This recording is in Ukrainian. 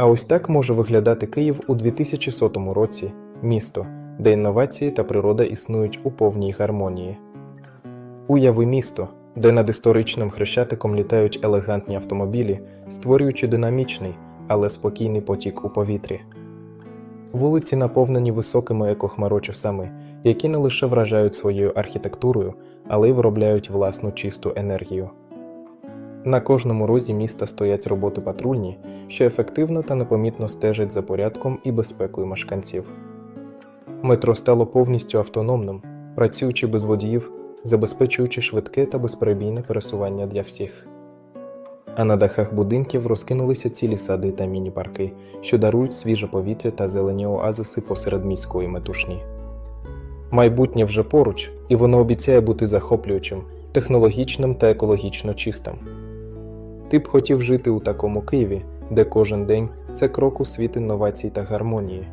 А ось так може виглядати Київ у 2100 році місто, де інновації та природа існують у повній гармонії. Уяви місто, де над історичним хрещатиком літають елегантні автомобілі, створюючи динамічний, але спокійний потік у повітрі. Вулиці наповнені високими екохмарочосами, які не лише вражають своєю архітектурою, але й виробляють власну чисту енергію. На кожному розі міста стоять роботи патрульні, що ефективно та непомітно стежать за порядком і безпекою мешканців. Метро стало повністю автономним, працюючи без водіїв, забезпечуючи швидке та безперебійне пересування для всіх. А на дахах будинків розкинулися цілі сади та міні-парки, що дарують свіже повітря та зелені оазиси посеред міської метушні. Майбутнє вже поруч, і воно обіцяє бути захоплюючим, технологічним та екологічно чистим. Ти б хотів жити у такому Києві, де кожен день це крок у світ інновацій та гармонії.